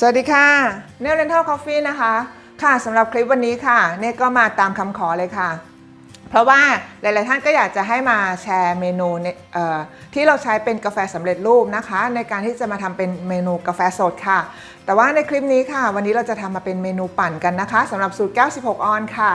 สวัสดีค่ะเน l เ e นทัลคอฟฟี่นะคะ ค่ะสำหรับคลิปวันนี้ค่ะเนก็มาตามคำขอเลยค่ะ เพราะว่าหลาย ๆ ท่านก็อยากจะให้มาแชร์เมนูเที่เราใช้เป็นกาแฟสำเร็จรูปนะคะ ในการที่จะมาทำเป็นเมนูกาแฟสดค่ะ แต่ว่าในคลิปนี้ค่ะ วันนี้เราจะทำมาเป็นเมนูปั่นกันนะคะสำหรับสูตร 96 ออนค่ะ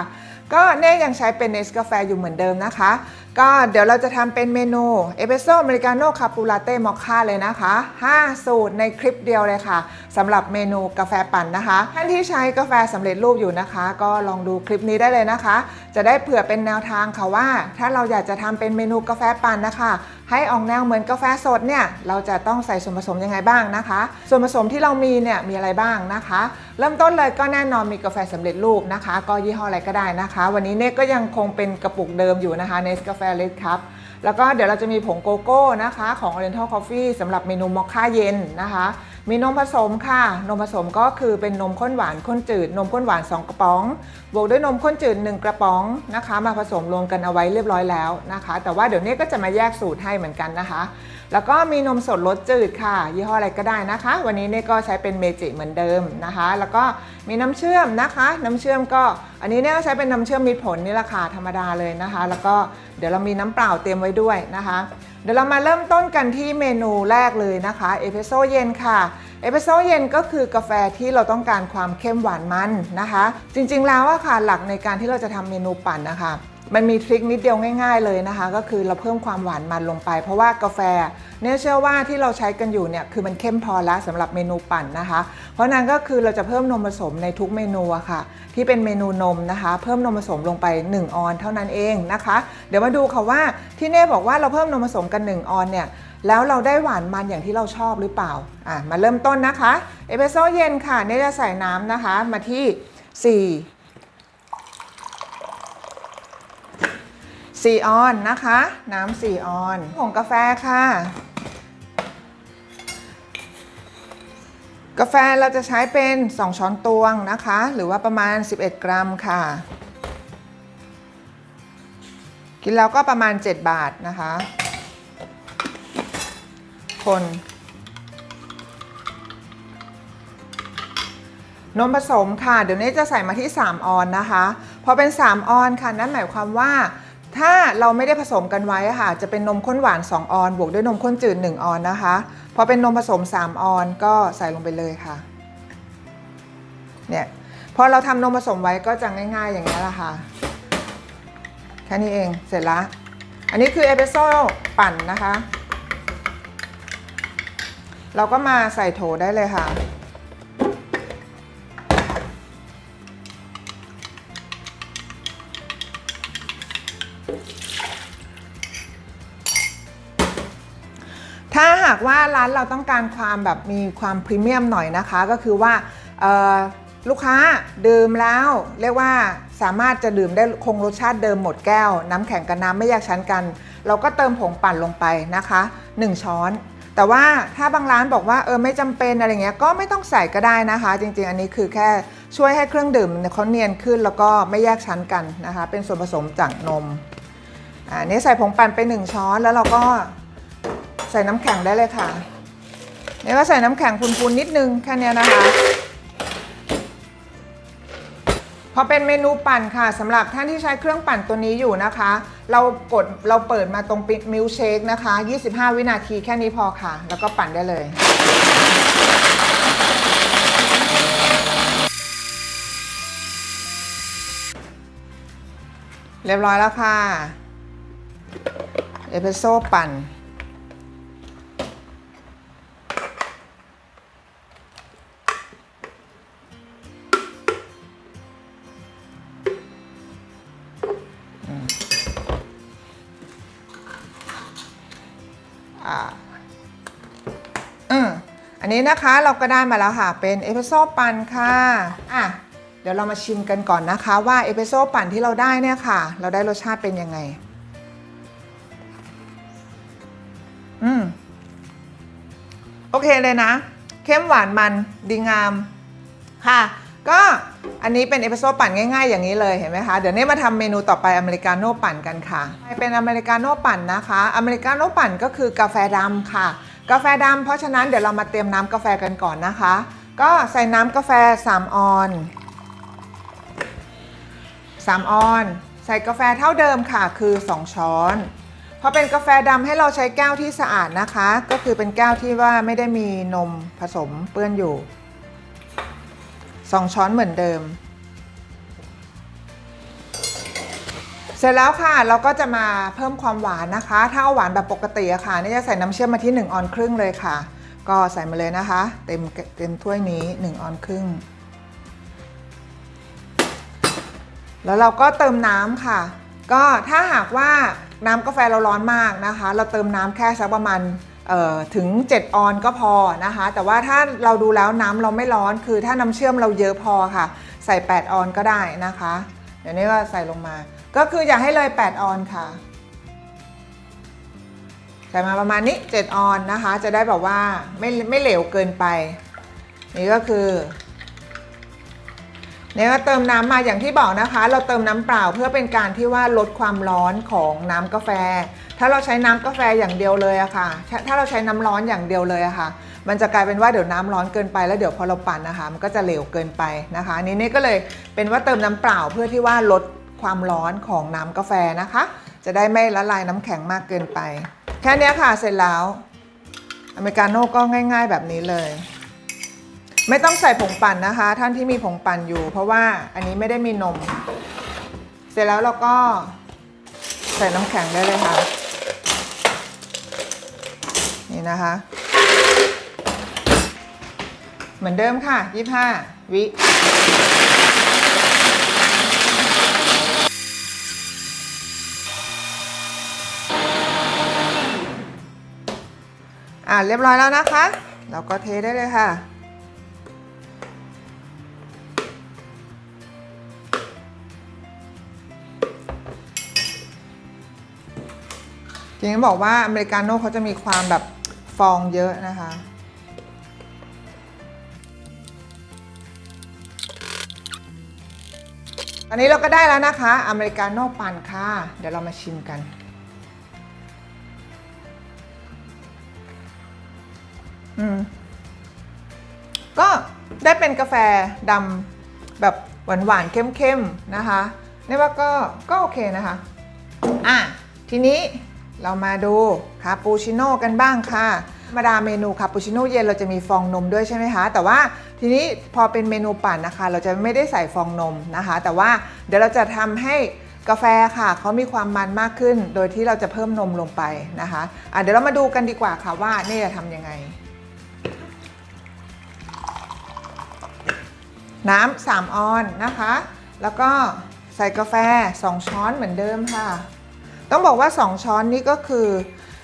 ก็เน่ยังใช้เป็นเนสกาแฟอยู่เหมือนเดิมนะคะก็เดี๋ยวเราจะทำเป็นเมนูเอสเปรสโซ่อเมริกาโน่คาปูลาเต้มอคค่าเลยนะคะ 5 สูตรในคลิปเดียวเลยค่ะสำหรับเมนูกาแฟปั่นนะคะ ท่านที่ใช้กาแฟสำเร็จรูปอยู่นะคะ ก็ลองดูคลิปนี้ได้เลยนะคะ จะได้เผื่อเป็นแนวทางค่ะว่า ถ้าเราอยากจะทำเป็นเมนูกาแฟปั่นนะคะ ให้ออกแนวเหมือนกาแฟสดเนี่ยเราจะต้องใส่ส่วนผสมยังไงบ้างนะคะ ส่วนผสมที่เรามีเนี่ยมีอะไรบ้างนะคะ เริ่มต้นเลยก็แน่นอนมีกาแฟสำเร็จรูปนะคะ ก็ยี่ห้ออะไรก็ได้นะคะ วันนี้เนก็ยังคงเป็นกระปุกเดิมอยู่นะคะเนสกาแฟเลดครับ แล้วก็เดี๋ยวเราจะมีผงโกโก้นะคะของ Oriental Coffee สำหรับเมนูมอคค่าเย็นนะคะ มีนมผสมค่ะ นมผสมก็คือเป็นนมข้นหวานข้นจืด นมข้นหวาน 2 กระป๋อง บวกด้วยนมข้นจืด 1 กระป๋องนะคะ มาผสมรวมกันเอาไว้เรียบร้อยแล้วนะคะ แต่ว่าเดี๋ยวนี้ก็จะมาแยกสูตรให้เหมือนกันนะคะ แล้วก็มีนมสดรสจืดค่ะ ยี่ห้ออะไรก็ได้นะคะ วันนี้เนี่ยก็ใช้เป็นเมจิเหมือนเดิมนะคะ แล้วก็มีน้ำเชื่อมนะคะ น้ำเชื่อมก็ อันนี้เนี่ยก็ใช้เป็นน้ำเชื่อมมีผลนี่แหละค่ะธรรมดาเลยนะคะ แล้วก็เดี๋ยวเรามีน้ำเปล่าเตรียมไว้ด้วยนะคะ เดี๋ยวเรามาเริ่มต้นกันที่เมนูแรกเลยนะคะเอสเปรสโซ่เย็นค่ะเอสเปรสโซ่เย็นก็คือกาแฟที่เราต้องการความเข้มหวานมันนะคะ จริงๆแล้วอะค่ะหลักในการที่เราจะทำเมนูปั่นนะคะ มันมีทริคนิดเดียวง่าย ๆเลยนะคะ ก็คือเราเพิ่มความหวานมันลงไป เพราะว่ากาแฟเนี่ยเชื่อว่าที่เราใช้กันอยู่เนี่ยคือมันเข้มพอแล้วสำหรับเมนูปั่นนะคะ เพราะนั้นก็คือเราจะเพิ่มนมผสมในทุกเมนูค่ะ ที่เป็นเมนูนมนะคะ เพิ่มนมผสมลงไป 1 ออนเท่านั้นเองนะคะ เดี๋ยวมาดูค่ะว่าที่เน่บอกว่าเราเพิ่มนมผสมกัน 1 ออนเนี่ยแล้วเราได้หวานมันอย่างที่เราชอบหรือเปล่าอะมาเริ่มต้นนะคะเอสเปรสโซ่เย็นค่ะเน่จะใส่น้ำนะคะมาที่ 4 4 ออนนะคะ น้ำ4ออนผงกาแฟค่ะ กาแฟเราจะใช้เป็น 2 ช้อนตวงนะคะ หรือว่าประมาณ 11 กรัมค่ะ กินแล้วก็ประมาณ 7 บาทนะคะ คนนมผสมค่ะ เดี๋ยวนี้จะใส่มาที่ 3 ออนนะคะ พอเป็น 3 ออนค่ะ นั่นหมายความว่า ถ้าเราไม่ได้ผสมกันไว้ค่ะ จะเป็นนมข้นหวาน 2 ออน บวกด้วยนมข้นจืด 1 ออนนะคะ พอเป็นนมผสม 3 ออนก็ใส่ลงไปเลยค่ะ เนี่ย พอเราทำนมผสมไว้ก็จะง่ายๆอย่างนี้แหละค่ะ แค่นี้เอง เสร็จละ อันนี้คือเอสเปรสโซ่ปั่นนะคะ เราก็มาใส่โถได้เลยค่ะ หากว่าร้านเราต้องการความแบบมีความพรีเมียมหน่อยนะคะ ก็คือว่าลูกค้าดื่มแล้ว เรียกว่าสามารถจะดื่มได้คงรสชาติเดิมหมดแก้ว น้ำแข็งกับน้ำไม่แยกชั้นกัน เราก็เติมผงปั่นลงไปนะคะ 1 ช้อน แต่ว่าถ้าบางร้านบอกว่าเออไม่จำเป็นอะไรเงี้ยก็ไม่ต้องใส่ก็ได้นะคะ จริงๆ อันนี้คือแค่ช่วยให้เครื่องดื่มเขาเนียนขึ้นแล้วก็ไม่แยกชั้นกันนะคะ เป็นส่วนผสมจากนมอ่านี่ใส่ผงปั่นไป 1 ช้อนแล้วเราก็ ใส่น้ำแข็งได้เลยค่ะนี่ก็ใส่น้ำแข็งพูนๆนิดนึงแค่นี้นะคะ พอเป็นเมนูปั่นค่ะสำหรับท่านที่ใช้เครื่องปั่นตัวนี้อยู่นะคะ เรากดเราเปิดมาตรงปิดมิลเชคนะคะ 25 วินาทีแค่นี้พอค่ะ แล้วก็ปั่นได้เลยเรียบร้อยแล้วค่ะ เอสเปรสโซ่ปั่น นี้นะคะเราก็ได้มาแล้วค่ะ เป็นเอสเปรสโซ่ปั่นค่ะอะเดี๋ยวเรามาชิมกันก่อนนะคะว่าเอสเปรสโซ่ปั่นที่เราได้เนี่ยค่ะ เราได้รสชาติเป็นยังไง อืมโอเคเลยนะ เข้มหวานมันดีงามค่ะ ก็อันนี้เป็นเอสเปรสโซ่ปั่นง่ายๆ อย่างนี้เลยเห็นไหมคะเดี๋ยวนี้มาทำเมนูต่อไปอเมริกาโน่ปั่นกันค่ะเป็นอเมริกาโน่ปั่นนะคะ อเมริกาโน่ปั่นก็คือกาแฟดำค่ะ กาแฟดำเพราะฉะนั้นเดี๋ยวเรามาเตรียมน้ำกาแฟกันก่อนนะคะ ก็ใส่น้ำกาแฟ 3 ออน3 ออน ใส่กาแฟเท่าเดิมค่ะคือ 2 ช้อนพอเป็นกาแฟดำให้เราใช้แก้วที่สะอาดนะคะ ก็คือเป็นแก้วที่ว่าไม่ได้มีนมผสมเปื้อนอยู่ 2 ช้อนเหมือนเดิม เสร็จแล้วค่ะเราก็จะมาเพิ่มความหวานนะคะ ถ้าเอาหวานแบบปกติอะค่ะ นี่จะใส่น้ำเชื่อมมาที่ 1 ออนครึ่งเลยค่ะ ก็ใส่มาเลยนะคะ เต็มเต็มถ้วยนี้ 1 ออนครึ่ง แล้วเราก็เติมน้ำค่ะ ก็ถ้าหากว่าน้ำกาแฟเราร้อนมากนะคะ เราเติมน้ำแค่สักประมาณถึง 7 ออนก็พอนะคะ แต่ว่าถ้าเราดูแล้วน้ำเราไม่ร้อน คือถ้าน้ำเชื่อมเราเยอะพอค่ะ ใส่ 8 ออนก็ได้นะคะ เดี๋ยวนี้ก็ใส่ลงมา ก็คืออย่าให้เลย 8 ออนค่ะ ใส่มาประมาณนี้ 7 ออนนะคะ จะได้แบบว่าไม่ไม่เหลวเกินไป นี่ก็คือเนี่ยก็เติมน้ำมาอย่างที่บอกนะคะ เราเติมน้ำเปล่าเพื่อเป็นการที่ว่าลดความร้อนของน้ำกาแฟ ถ้าเราใช้น้ำกาแฟอย่างเดียวเลยอะค่ะ ถ้าเราใช้น้ำร้อนอย่างเดียวเลยอะค่ะ มันจะกลายเป็นว่าเดี๋ยวน้ำร้อนเกินไปแล้วเดี๋ยวพอเราปั่นนะคะ มันก็จะเหลวเกินไปนะคะนนี้นี่ก็เลยเป็นว่าเติมน้ำเปล่าเพื่อที่ว่าลด ความร้อนของน้ำกาแฟนะคะ จะได้ไม่ละลายน้ำแข็งมากเกินไป แค่นี้ค่ะเสร็จแล้ว อเมริกาโน่ก็ง่าย ๆ แบบนี้เลย ไม่ต้องใส่ผงปั่นนะคะ ท่านที่มีผงปั่นอยู่ เพราะว่าอันนี้ไม่ได้มีนม เสร็จแล้วเราก็ใส่น้ำแข็งได้เลยค่ะ นี่นะคะ เหมือนเดิมค่ะ 25 วิ อ่าเรียบร้อยแล้วนะคะ เราก็เทได้เลยค่ะ จริงๆบอกว่าอเมริกาโน่เขาจะมีความแบบฟองเยอะนะคะอันนี้เราก็ได้แล้วนะคะ อเมริกาโน่ปั่นค่ะ เดี๋ยวเรามาชิมกัน ก็ได้เป็นกาแฟดำแบบหวานๆเข้มๆนะคะนี่ว่าก็ก็โอเคนะคะ อะ ทีนี้เรามาดูคาปูชิโน่กันบ้างค่ะธรรมดาเมนูคาปูชิโน่เย็นเราจะมีฟองนมด้วยใช่ไหมคะ แต่ว่าทีนี้พอเป็นเมนูปั่นนะคะ เราจะไม่ได้ใส่ฟองนมนะคะ แต่ว่าเดี๋ยวเราจะทำให้กาแฟค่ะเขามีความมันมากขึ้น โดยที่เราจะเพิ่มนมลงไปนะคะะเดี๋ยวเรามาดูกันดีกว่าค่ะว่านี่จะทำยังไง น้ำ3ออนนะคะ แล้วก็ใส่กาแฟ 2 ช้อนเหมือนเดิมค่ะ ต้องบอกว่า 2 ช้อนนี้ก็คือ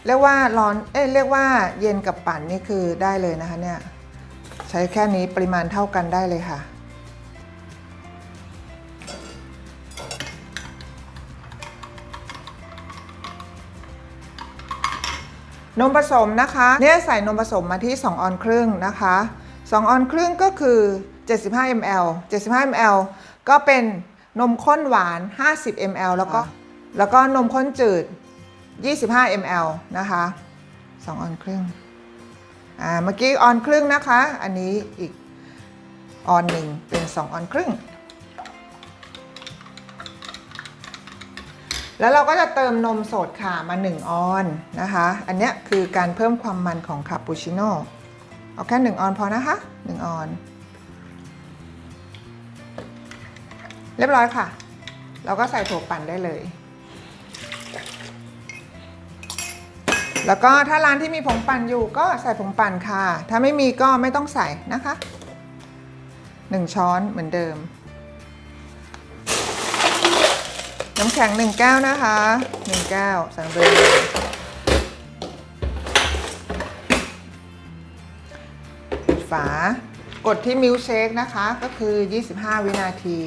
เรียกว่าร้อน เอ้ยเรียกว่าเย็นกับปั่นนี่คือได้เลยนะคะเนี่ย ใช้แค่นี้ปริมาณเท่ากันได้เลยค่ะ นมผสมนะคะ เนี่ยใส่นมผสมมาที่ 2 ออนครึ่งนะคะ 2 ออนครึ่งก็คือ 75 ml 75 ml ก็เป็นนมข้นหวาน 50 ml แล้วก็แล้วก็นมข้นจืด 25 ml นะคะ2ออนครึ่งอ่าเมื่อกี้ออนครึ่งนะคะ อันนี้อีกออนหนึ่งเป็น 2 ออนครึ่ง แล้วเราก็จะเติมนมสดค่ะมา 1 ออนนะคะ อันเนี้ยคือการเพิ่มความมันของคาปูชิโน่เอาแค่ 1 ออนพอนะคะ 1 ออน เรียบร้อยค่ะ เราก็ใส่ถั่วปั่นได้เลย แล้วก็ถ้าร้านที่มีผงปั่นอยู่ก็ใส่ผงปั่นค่ะ ถ้าไม่มีก็ไม่ต้องใส่นะคะ1ช้อนเหมือนเดิม น้ำแข็ง1แก้วนะคะ1แก้วสั่งเลยปิดฝากดที่มิลเชคนะคะ ก็คือ 25 วินาที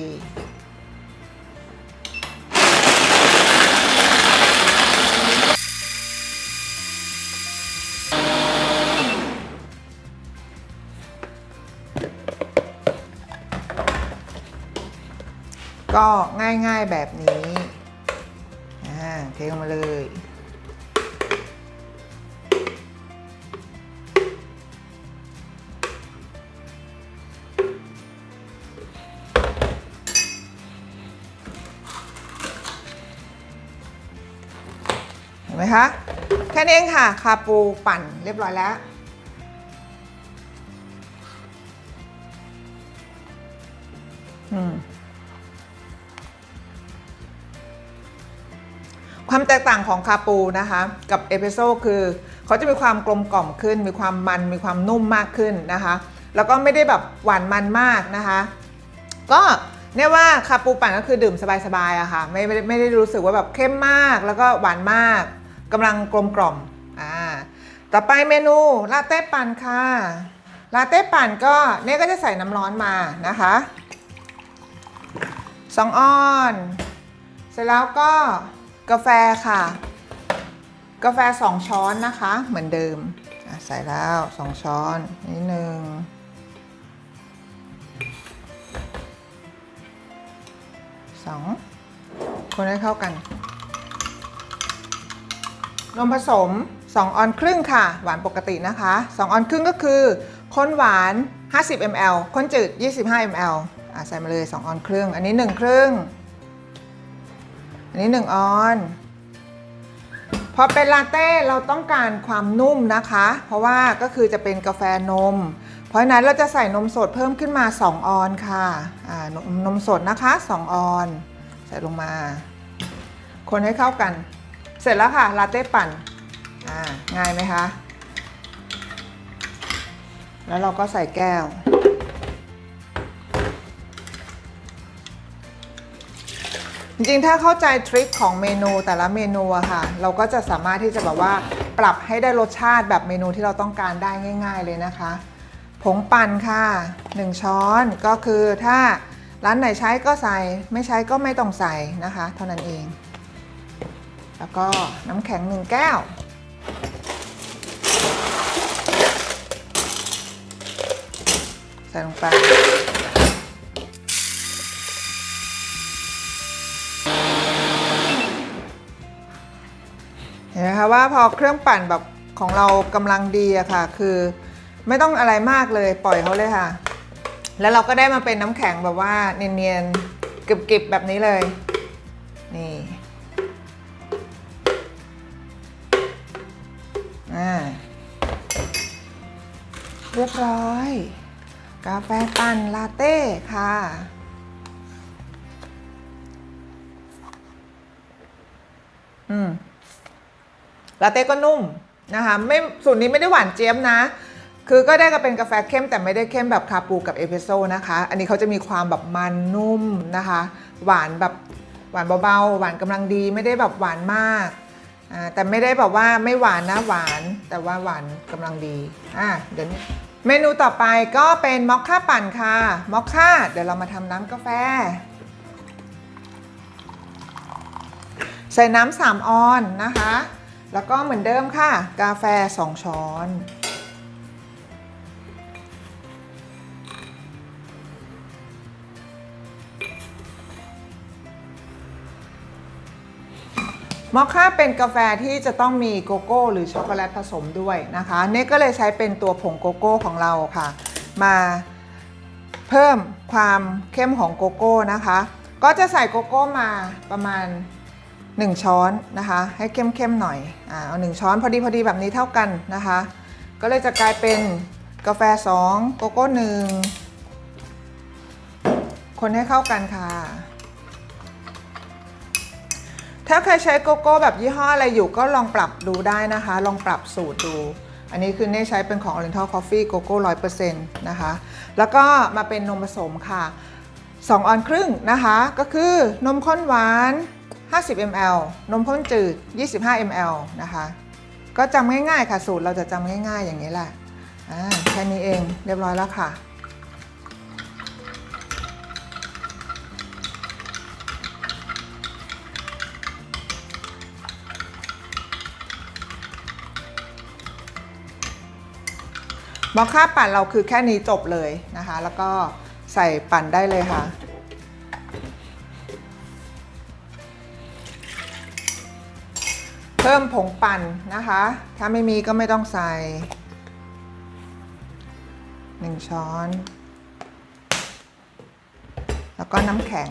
ง่ายๆแบบนี้เทลงมาเลยเห็นไหมคะแค่นี้เองค่ะ คาปูปั่นเรียบร้อยแล้วอืม ต่างของคาปูนะคะกับเอสเปรสโซ่คือเขาจะมีความกลมกล่อมขึ้น มีความมันมีความนุ่มมากขึ้นนะคะ แล้วก็ไม่ได้แบบหวานมันมากนะคะ ก็เนี่ยว่าคาปูปั่นก็คือดื่มสบายๆอะค่ะไม่ไม่ได้ไม่ได้รู้สึกว่าแบบเข้มมากแล้วก็หวานมากกำลังกลมกล่อมอ่าต่อไปเมนูลาเต้ปั่นค่ะลาเต้ปั่นก็เนี่ยก็จะใส่น้ำร้อนมานะคะสองออน เสร็จแล้วก็ กาแฟค่ะ กาแฟ 2 ช้อนนะคะ เหมือนเดิมใส่แล้ว 2 ช้อนนิดนึงสองคนให้เข้ากัน นมผสม 2 ออนครึ่งค่ะ หวานปกตินะคะ 2 ออนครึ่งก็คือข้นหวาน 50 ml ข้นจืด 25 ml ใส่มาเลย 2 ออนครึ่ง อันนี้ 1 ครึ่ง อันนี้ 1 ออนพอเป็นลาเต้เราต้องการความนุ่มนะคะ เพราะว่าก็คือจะเป็นกาแฟนม เพราะฉะนั้นเราจะใส่นมสดเพิ่มขึ้นมา 2 ออนค่ะนมนมสดนะคะ 2 ออน ใส่ลงมา คนให้เข้ากัน เสร็จแล้วค่ะลาเต้ปั่นง่ายไหมคะ แล้วเราก็ใส่แก้ว จริงๆ ถ้าเข้าใจทริคของเมนูแต่ละเมนูอะค่ะ เราก็จะสามารถที่จะแบบว่าปรับให้ได้รสชาติแบบเมนูที่เราต้องการได้ง่าย ๆเลยนะคะ ผงปั่นค่ะ 1 ช้อนก็คือถ้าร้านไหนใช้ก็ใส่ไม่ใช้ก็ไม่ต้องใส่นะคะ เท่านั้นเอง แล้วก็น้ำแข็ง 1 แก้วใส่ลงไป นไหมคะว่าพอเครื่องปั่นแบบของเรากำลังดีอะค่ะ คือไม่ต้องอะไรมากเลยปล่อยเขาเลยค่ะ แล้วเราก็ได้มาเป็นน้ำแข็งแบบว่าเนียนๆกริบๆแบบนี้เลย นี่เรียบร้อย กาแฟปั่นลาเต้ค่ะอืม ลาเต้ก็นุ่มนะคะไม่สูตรนี้ไม่ได้หวานเจี๊ยบนะ คือก็ได้ก็เป็นกาแฟเข้มแต่ไม่ได้เข้มแบบคาปูกับเอสเปรสโซ่นะคะ อันนี้เขาจะมีความแบบมันนุ่มนะคะ หวานแบบหวานเบาๆ หวานกำลังดีไม่ได้แบบหวานมาก แต่ไม่ได้แบบว่าไม่หวานนะหวานแต่ว่าหวานกำลังดีอะเดี๋ยวนี้เมนูต่อไปก็เป็นมอคค่าปั่นค่ะมอคค่าเดี๋ยวเรามาทำน้ำกาแฟ ใส่น้ำสามออนนะคะ แล้วก็เหมือนเดิมค่ะ กาแฟ 2 ช้อน มอคค่าเป็นกาแฟที่จะต้องมีโกโก้หรือช็อกโกแลตผสมด้วยนะคะเนกก็เลยใช้เป็นตัวผงโกโก้ของเราค่ะ มาเพิ่มความเข้มของโกโก้นะคะ ก็จะใส่โกโก้มาประมาณ 1 ช้อนนะคะ ให้เข้มๆหน่อยอ่าเอา1ช้อนพอดีพอดีแบบนี้เท่ากันนะคะ ก็เลยจะกลายเป็นกาแฟ 2 โกโก้1คนให้เข้ากันค่ะ ถ้าใครใช้โกโก้แบบยี่ห้ออะไรอยู่ก็ลองปรับดูได้นะคะ ลองปรับสูตรดู อันนี้คือเน่ใช้เป็นของ Oriental Coffee โกโก้ร้อยเปอร์เซ็นต์นะคะ แล้วก็มาเป็นนมผสมค่ะ 2 ออนครึ่งนะคะ ก็คือนมข้นหวาน 50 ml นมข้นจืด 25 ml นะคะ ก็จำง่ายๆค่ะ สูตรเราจะจำง่ายๆอย่างนี้แหละแค่นี้เองเรียบร้อยแล้วค่ะ มอคค่าปั่นเราคือแค่นี้จบเลยนะคะ แล้วก็ใส่ปั่นได้เลยค่ะ เพิ่มผงปั่นนะคะ ถ้าไม่มีก็ไม่ต้องใส่หนึ่งช้อน แล้วก็น้ำแข็ง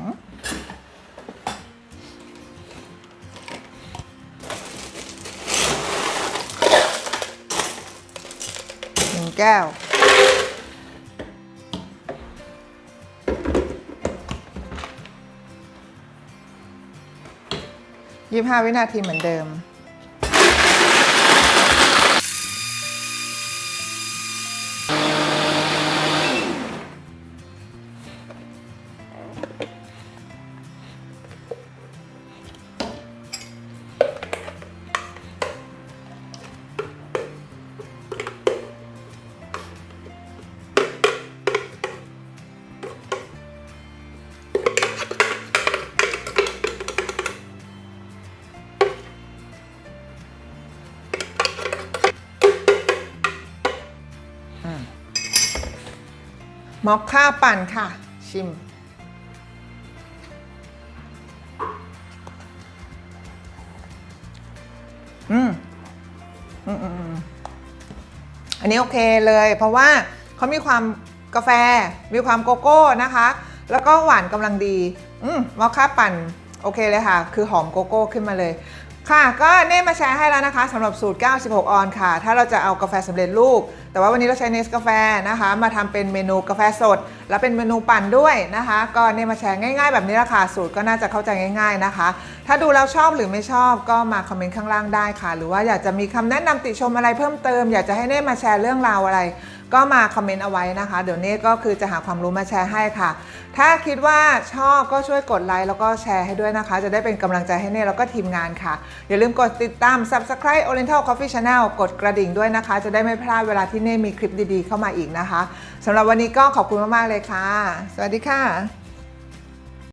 หนึ่งแก้ว ยี่สิบห้าวินาทีเหมือนเดิม มอคค่าปั่นค่ะ ชิมอืมอืมอืมอืมอันนี้โอเคเลย เพราะว่าเขามีความกาแฟ มีความโกโก้นะคะ แล้วก็หวานกำลังดี อืมมอคค่าปั่น โอเคเลยค่ะ คือหอมโกโก้ขึ้นมาเลย ค่ะ ก็เน่มาแชร์ให้แล้วนะคะสำหรับสูตร 96 ออนค่ะ ถ้าเราจะเอากาแฟสำเร็จรูป แต่ว่าวันนี้เราใช้เนสกาแฟนะคะ มาทำเป็นเมนูกาแฟสด และเป็นเมนูปั่นด้วยนะคะ ก็เน่มาแชร์ง่าย ๆ แบบนี้ละค่ะ สูตรก็น่าจะเข้าใจง่าย ๆนะคะ ถ้าดูแล้วชอบหรือไม่ชอบก็มาคอมเมนต์ข้างล่างได้ค่ะ หรือว่าอยากจะมีคำแนะนำติชมอะไรเพิ่มเติม อยากจะให้เน่มาแชร์เรื่องราวอะไร ก็มาคอมเมนต์เอาไว้นะคะ เดี๋ยวเน่ก็คือจะหาความรู้มาแชร์ให้ค่ะ ถ้าคิดว่าชอบก็ช่วยกดไลค์แล้วก็แชร์ให้ด้วยนะคะ จะได้เป็นกำลังใจให้เน่แล้วก็ทีมงานค่ะ อย่าลืมกดติดตาม Subscribe Oriental Coffee Channel กดกระดิ่งด้วยนะคะ จะได้ไม่พลาดเวลาที่เน่มีคลิปดีๆ เข้ามาอีกนะคะสำหรับวันนี้ก็ขอบคุณมากๆเลยค่ะ สวัสดีค่ะ